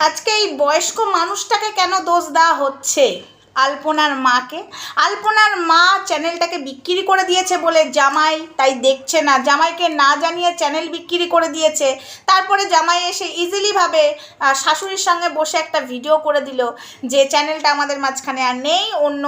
আজকে এই বয়স্ক মানুষটাকে কেন দোষ দেওয়া হচ্ছে? আলপনার মাকে। আলপনার মা চ্যানেলটাকে বিক্রি করে দিয়েছে বলে জামাই তাই দেখছে না। জামাইকে না জানিয়ে চ্যানেল বিক্রি করে দিয়েছে। তারপরে জামাই এসে ইজিলিভাবে শাশুড়ির সঙ্গে বসে একটা ভিডিও করে দিল যে চ্যানেলটা আমাদের মাঝখানে আর নেই, অন্য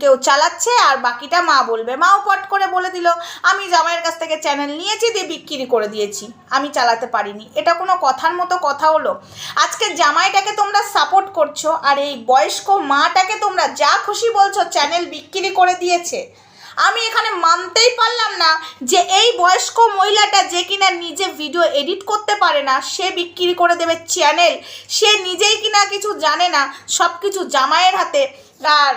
কেউ চালাচ্ছে আর বাকিটা মা বলবে। মাও পট করে বলে দিল, আমি জামাইয়ের কাছ থেকে চ্যানেল নিয়েছি, দিয়ে বিক্রি করে দিয়েছি। আমি চালাতে পারিনি। এটা কোনো কথার মতো কথা হলো। আজকে জামাইটাকে তোমরা সাপোর্ট করছ আর এই বয়স্ক মাটাকে তোমরা যা খুশি বলছো চ্যানেল বিক্রি করে দিয়েছে। আমি এখানে মানতেই পারলাম না যে এই বয়স্ক মহিলাটা যে কিনা নিজে ভিডিও এডিট করতে পারে না, সে বিক্রি করে দেবে চ্যানেল, সে নিজেই কিনা কিছু জানে না সব কিছু জামাইয়ের হাতে, আর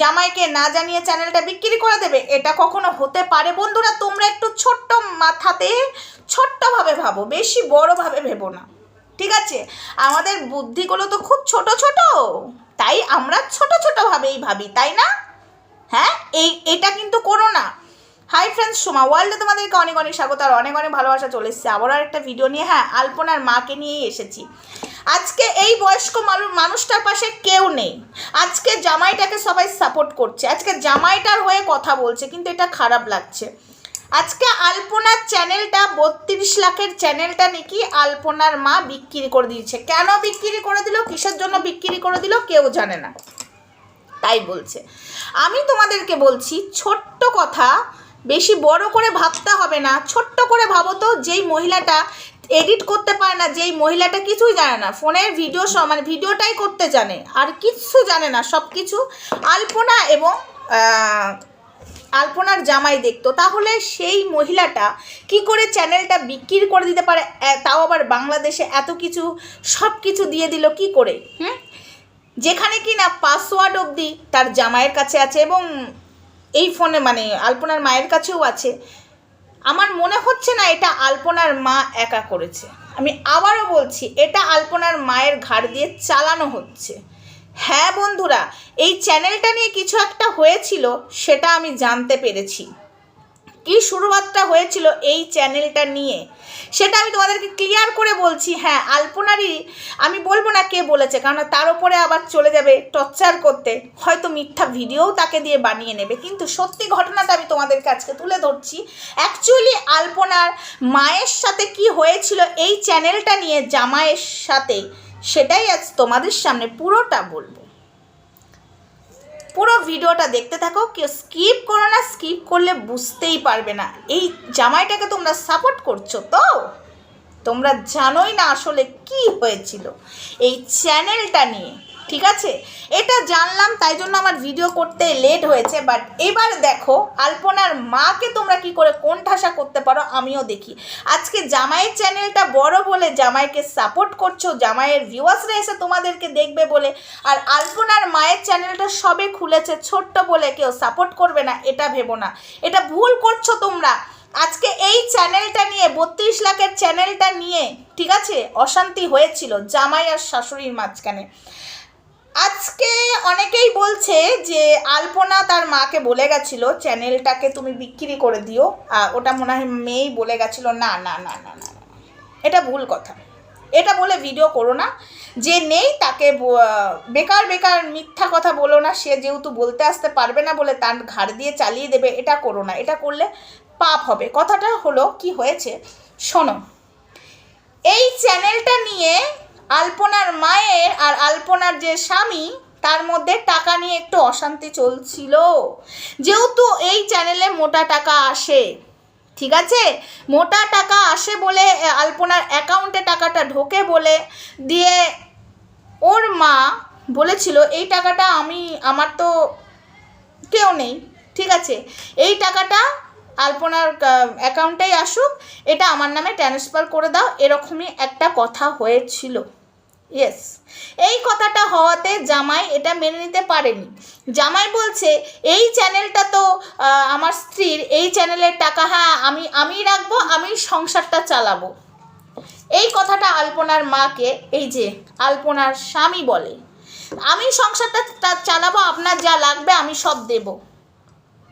জামাইকে না জানিয়ে চ্যানেলটা বিক্রি করে দেবে, এটা কখনো হতে পারে? বন্ধুরা, তোমরা একটু ছোট্ট মাথাতে ছোট্টভাবে ভাবো, বেশি বড়োভাবে ভেবো না। ঠিক আছে? আমাদের বুদ্ধিগুলো তো খুব ছোট ছোট। তাই আমরা ছোট ছোটোভাবেই ভাবি, তাই না? হ্যাঁ এই, এটা কিন্তু করো না। হাই ফ্রেন্ডস সোমা ওয়ার্ল্ডে তোমাদেরকে অনেক অনেক স্বাগত আর অনেক অনেক ভালোবাসা চলে এসেছে। আবার আর একটা ভিডিও নিয়ে হ্যাঁ আলপনার মাকে নিয়েই এসেছি। আজকে এই বয়স্ক মানুষ মানুষটার পাশে কেউ নেই। আজকে জামাইটাকে সবাই সাপোর্ট করছে। আজকে জামাইটার হয়ে কথা বলছে, কিন্তু এটা খারাপ লাগছে। আজকে আলপনার চ্যানেলটা বত্রিশ লাখের চ্যানেলটা নাকি আলপনার মা বিক্রি করে দিয়েছে। কেন বিক্রি করে দিল? কিসের জন্য বিক্রি করে দিল? কেউ জানে না। তাই বলছে। আমি তোমাদেরকে বলছি, ছোট্ট কথা, বেশি বড় করে ভাবতে হবে না। ছোট্ট করে ভাবো তো, যেই মহিলাটা এডিট করতে পারে না, যেই মহিলাটা কিছুই জানে না। ফোনের ভিডিও মানে ভিডিওটাই করতে জানে, আর কিচ্ছু জানে না সব কিছু আলপনা এবং আলপনার জামাই দেখতো, তাহলে সেই মহিলাটা কি করে চ্যানেলটা বিক্রি করে দিতে পারে? তাও আবার বাংলাদেশে এত কিছু সব কিছু দিয়ে দিল কি করে? হুম? যেখানে কি না পাসওয়ার্ড অবধি তার জামাইয়ের কাছে আছে এবং এই ফোনে মানে আলপনার মায়ের কাছেও আছে। আমার মনে হচ্ছে না এটা আলপনার মা একা করেছে। আমি আবারও বলছি, এটা আলপনার মায়ের ঘাড় দিয়ে চালানো হচ্ছে। হ্যাঁ বন্ধুরা, এই চ্যানেলটা নিয়ে কিছু একটা হয়েছিল, সেটা আমি জানতে পেরেছি। কি শুরুয়াতটা হয়েছিল এই চ্যানেলটা নিয়ে? সেটা আমি তোমাদেরকে ক্লিয়ার করে বলছি হ্যাঁ আলপনারই আমি বলব না কে বলেছে কারণ তার উপরে আবার চলে যাবে টর্চার করতে। হয়তো মিথ্যা ভিডিওও তাকে দিয়ে বানিয়ে নেবে, কিন্তু সত্যি ঘটনাটা আমি তোমাদেরকে আজকে তুলে ধরছি। অ্যাকচুয়ালি আলপনার মায়ের সাথে কি হয়েছিল এই চ্যানেলটা নিয়ে, জামাইয়ের সাথে? সেটাই আজ তোমাদের সামনে পুরোটা বলব। পুরো ভিডিওটা দেখতে থাকো, কেউ স্কিপ করো না স্কিপ করলে বুঝতেই পারবে না। এই জামাইটাকে তোমরা সাপোর্ট করছ তো? তোমরা জানোই না আসলে কি হয়েছিল। এই চ্যানেলটা নিয়ে ঠিক আছে? এটা জানলাম, তাই জন্য আমার ভিডিও করতে লেট হয়েছে বাট এবার দেখো, আলপনার মাকে তোমরা কি করে কোন ঠাসা করতে পারো আমিও দেখি। আজকে জামাইয়ের চ্যানেলটা বড় বলে জামাইকে সাপোর্ট করছ, জামাইয়ের ভিউয়ার্সরা এসে তোমাদেরকে দেখবে বলে, আর আলপনার মায়ের চ্যানেলটা সবে খুলেছে, ছোট্ট বলে কেউ সাপোর্ট করবে না, এটা ভেবো না। এটা ভুল করছ তোমরা। আজকে এই চ্যানেলটা নিয়ে, বত্রিশ লাখের চ্যানেলটা নিয়ে, ঠিক আছে? অশান্তি হয়েছিল জামাই আর শাশুড়ির মাঝখানে। আজকে অনেকেই বলছে যে আলপনা তার মাকে বলে গেছিল, চ্যানেলটাকে তুমি বিক্রি করে দিও। ওটা মনে হয় মেয়েই বলে গেছিল, না না না না না এটা ভুল কথা। এটা বলে ভিডিও করো না। যে নেই তাকে বেকার বেকার, মিথ্যা কথা বলো না। সে যেহেতু বলতে আসতে পারবে না বলে তার ঘাড় দিয়ে চালিয়ে দেবে, এটা করো না। এটা করলে পাপ হবে। কথাটা হলো, কি হয়েছে? শোনো, এই চ্যানেলটা নিয়ে আলপনার মায়ের আর আলপনার যে স্বামী, তার মধ্যে টাকা নিয়ে একটু অশান্তি চলছিল। যেহেতু এই চ্যানেলে মোটা টাকা আসে, ঠিক আছে? মোটা টাকা আসে বলে আলপনার অ্যাকাউন্টে টাকাটা ঢোকে বলে, দিয়ে ওর মা বলেছিল, এই টাকাটা আমি, আমার তো কেউ নেই, ঠিক আছে? এই টাকাটা আলপনার অ্যাকাউন্টেই আসুক, এটা আমার নামে ট্রান্সফার করে দাও, এরকমই একটা কথা হয়েছিল। ইয়েস এই কথাটা হওয়াতে জামাই এটা মেনে নিতে পারেনি। জামাই বলছে, এই চ্যানেলটা তো আমার স্ত্রীর, এই চ্যানেলের টাকা হ্যাঁ আমি আমি রাখব, আমি সংসারটা চালাবো। এই কথাটা আলপনার মাকে, এই যে আলপনার স্বামী বলে, আমি সংসারটা চালাবো, আপনার যা লাগবে, আমি সব দেব।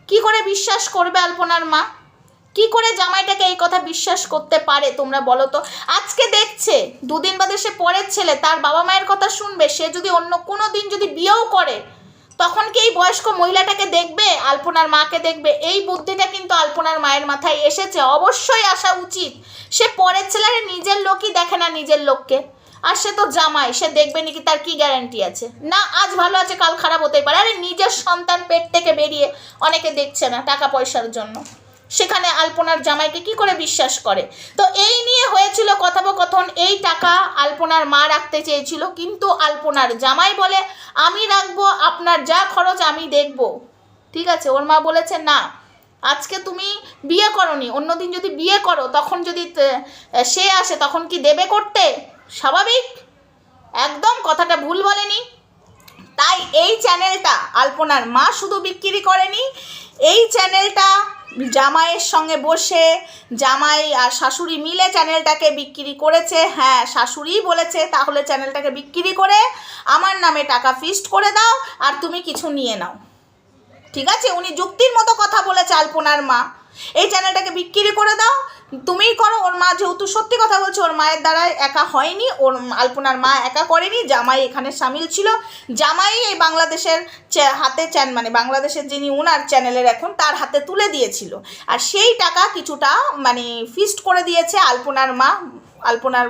কি করে বিশ্বাস করবে আলপনার মা? কি করে জামাইটাকে এই কথা বিশ্বাস করতে পারে তোমরা বলো তো? আজকে দেখছে, দুদিন বাদে সে পরের ছেলে, তার বাবা মায়ের কথা শুনবে, সে যদি অন্য কোনো দিন যদি বিয়েও করে, তখন কি এই বয়স্ক মহিলাটাকে দেখবে? আলপনার মাকে দেখবে। এই বুদ্ধিটা কিন্তু আলপনার মায়ের মাথায় এসেছে। অবশ্যই আসা উচিত। সে পরের ছেলের নিজের লোকই দেখে না নিজের লোককে। আর সে তো জামাই, সে দেখবে নাকি তার কি গ্যারান্টি আছে? না, আজ ভালো আছে, কাল খারাপ হতেই পারে। আরে, নিজের সন্তান পেট থেকে বেরিয়ে অনেকে দেখছে না টাকা পয়সার জন্য। সেখানে আলপনার জামাইকে কি করে বিশ্বাস করে? তো এই নিয়ে হয়েছিল কথোপকথন, এই টাকা আলপনার মা রাখতে চেয়েছিল। কিন্তু আলপনার জামাই বলে, আমি রাখব, আপনার যা খরচ আমি দেখব। ঠিক আছে, ওর মা বলেছে, না, আজকে তুমি বিয়ে করনি, অন্যদিন যদি বিয়ে করো, তখন যদি সে আসে, তখন কি দেবে করতে? স্বাভাবিক? একদম কথাটা ভুল বলেনি। তাই এই চ্যানেলটা আলপনার মা শুধু বিক্রি করেনি। এই চ্যানেলটা জামাইয়ের সঙ্গে বসে জামাই আর শাশুড়ি মিলে চ্যানেলটাকে বিক্রি করেছে। হ্যাঁ শাশুড়িই বলেছে, তাহলে চ্যানেলটাকে বিক্রি করে আমার নামে টাকা ফিস্ট করে দাও আর তুমি কিছু নিয়ে নাও। ঠিক আছে? উনি যুক্তির মতো কথা বলেছে আলপনার মা। এই চ্যানেলটাকে বিক্রি করে দাও তুমিই করো, ওর মা যেহেতু সত্যি কথা বলছে, ওর মায়ের দ্বারা একা হয়নি, ওর আলপনার মা একা করেনি, জামাই এখানে সামিল ছিল। জামাই এই বাংলাদেশের হাতে চ্যান মানে বাংলাদেশের যিনি ওনার চ্যানেলের এখন, তার হাতে তুলে দিয়েছিল। আর সেই টাকা কিছুটা মানে ফিস্ট করে দিয়েছে আলপনার মা, আলপনার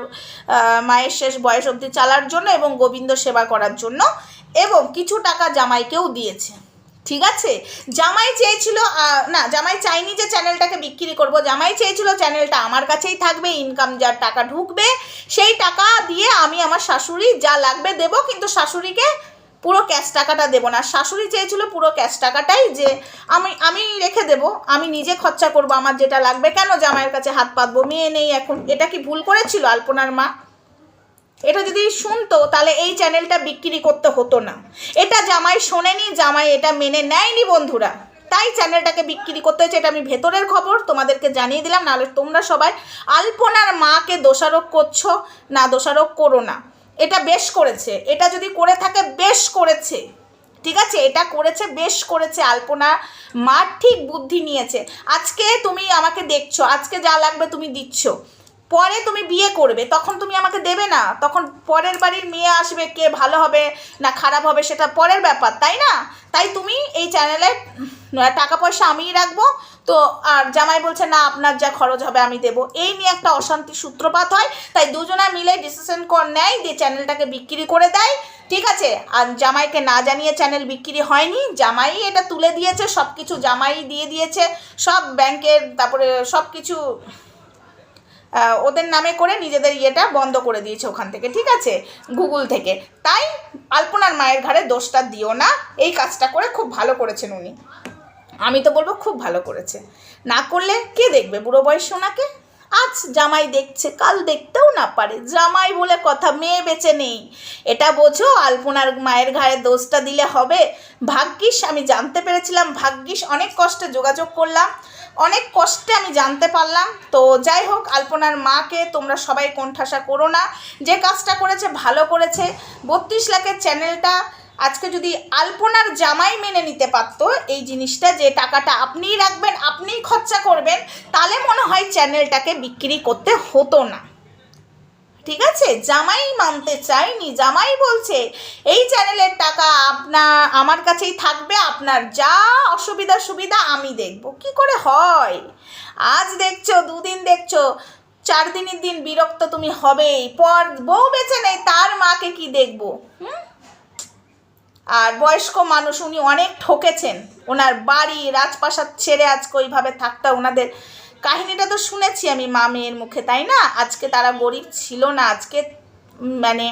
মায়ের শেষ বয়স অবধি চালার জন্য এবং গোবিন্দ সেবা করার জন্য, এবং কিছু টাকা জামাইকেও দিয়েছে। ঠিক আছে? জামাই চেয়েছিল না, জামাই চাইনি যে চ্যানেলটাকে বিক্রি করব। জামাই চেয়েছিল চ্যানেলটা আমার কাছেই থাকবে ইনকাম যার টাকা ঢুকবে, সেই টাকা দিয়ে আমি আমার শাশুড়ি যা লাগবে দেব, কিন্তু শাশুড়িকে পুরো ক্যাশ টাকাটা দেবো না। শাশুড়ি চেয়েছিল পুরো ক্যাশ টাকাটাই যে আমি আমি রেখে দেব, আমি নিজে খরচা করব, আমার যেটা লাগবে। কেন জামাইয়ের কাছে হাত পাতবো? মেয়ে নেই এখন। এটা কি ভুল করেছিল আলপনার মা? এটা যদি শুনতো, তাহলে এই চ্যানেলটা বিক্রি করতে হতো না। এটা জামাই শোনেনি, জামাই এটা মেনে নেয়নি বন্ধুরা। তাই চ্যানেলটাকে বিক্রি করতে হয়েছে, এটা আমি ভেতরের খবর, তোমাদেরকে জানিয়ে দিলাম, নাহলে তোমরা সবাই আলপনার মাকে দোষারোপ করছ, না দোষারোপ করো না। এটা বেশ করেছে, এটা যদি করে থাকে, বেশ করেছে। ঠিক আছে, এটা করেছে, বেশ করেছে আলপনা মা ঠিক বুদ্ধি নিয়েছে। আজকে তুমি আমাকে দেখছ, আজকে যা লাগবে তুমি দিচ্ছ। পরে তুমি বিয়ে করবে, তখন তুমি আমাকে দেবে না। তখন পরের বাড়ির মেয়ে আসবে, কে ভালো হবে না খারাপ হবে সেটা পরের ব্যাপার, তাই না? তাই তুমি এই চ্যানেলে টাকা পয়সা আমিই রাখব। তো আর জামাই বলছে, না, আপনার যা খরচ হবে আমি দেবো। এই নিয়ে একটা অশান্তি সূত্রপাত হয়। তাই দুজনা মিলে ডিসিশন কর নেয় দিয়ে চ্যানেলটাকে বিক্রি করে দেয়। ঠিক আছে? আর জামাইকে না জানিয়ে চ্যানেল বিক্রি হয়নি। জামাই এটা তুলে দিয়েছে সব কিছু জামাই দিয়ে দিয়েছে। সব ব্যাংকের তারপরে সব কিছু ওদের নামে করে নিজেদের ইয়েটা বন্ধ করে দিয়েছে ওখান থেকে, ঠিক আছে? গুগল থেকে। তাই আলপনার মায়ের ঘাড়ে দোষটা দিও না, এই কাজটা করে খুব ভালো করেছেন উনি। আমি তো বলব খুব ভালো করেছে। না করলে কে দেখবে, বুড়ো বয়স ওনাকে? আজ জামাই দেখছে, কাল দেখতেও না পারে। জামাই বলে কথা, মেয়ে বেঁচে নেই। এটা বোঝো, আলপনার মায়ের ঘাড়ে দোষটা দিলে হবে। ভাগ্যিস, আমি জানতে পেরেছিলাম, ভাগ্যিস অনেক কষ্টে যোগাযোগ করলাম। অনেক কষ্টে আমি জানতে পারলাম। তো যাই হোক, আলপনার মাকে তোমরা সবাই কোণঠাসা করো না। যে কাজটা করেছে, ভালো করেছে। বত্রিশ লাখের চ্যানেলটা আজকে যদি আলপনার জামাই মেনে নিতে পারতো, এই জিনিসটা যে টাকাটা আপনিই রাখবেন, আপনিই খরচা করবেন, তাহলে মনে হয় চ্যানেলটাকে বিক্রি করতে হতো না। ঠিক আছে? জামাই মানতে চাইনি জামাই বলছে, এই চ্যানেলের টাকা আপনার আমার কাছেই থাকবে আপনার যা অসুবিধা সুবিধা আমি দেখব। কি করে হয়? আজ দেখছ, দুদিন দেখছ, চার দিনের দিন বিরক্ত তুমি হবেই। পর বউ বেছে নেই, তার মাকে কি দেখব? হুম? আর বয়স্ক মানুষ, উনি অনেক ঠকেছেন। ওনার বাড়ি, রাজপ্রাসাদ ছেড়ে আজকে ওইভাবে থাকতে, ওনাদের কাহিনীটা তো শুনেছি আমি মা মেয়ের মুখে, তাই না? আজকে তারা গরিব ছিল না, আজকে মানে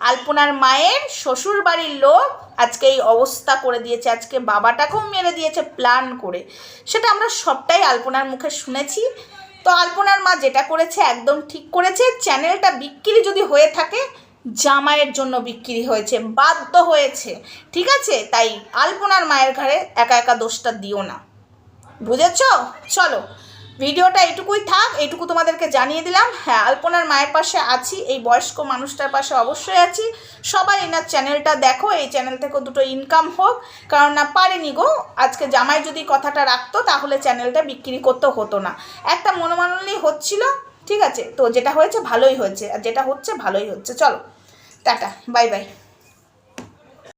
আলপনার মায়ের শ্বশুর বাড়ির লোক আজকে এই অবস্থা করে দিয়েছে, আজকে বাবাটাকেও মেরে দিয়েছে প্ল্যান করে। সেটা আমরা সবটাই আলপনার মুখে শুনেছি। তো আলপনার মা যেটা করেছে একদম ঠিক করেছে। চ্যানেলটা বিক্রি যদি হয়ে থাকে, জামাইয়ের জন্য বিক্রি হয়েছে, বাধ্য হয়েছে। ঠিক আছে? তাই আলপনার মায়ের ঘরে একা একা দোষটা দিও না। বুঝেছ? চলো। ভিডিওটা এটুকুই থাক এইটুকু তোমাদেরকে জানিয়ে দিলাম। হ্যাঁ আলপনার মায়ের পাশে আছি, এই বয়স্ক মানুষটার পাশে অবশ্যই আছি। সবাই এনার চ্যানেলটা দেখো, এই চ্যানেল থেকে দুটো ইনকাম হোক, কারণ না, পারেনি গো। আজকে জামাই যদি কথাটা রাখতো, তাহলে চ্যানেলটা বিক্রি করতে হতো না। একটা মনোমানলি হচ্ছিল, ঠিক আছে? তো যেটা হয়েছে, ভালোই হয়েছে। আর যেটা হচ্ছে, ভালোই হচ্ছে। চলো, টাটা, বাই বাই।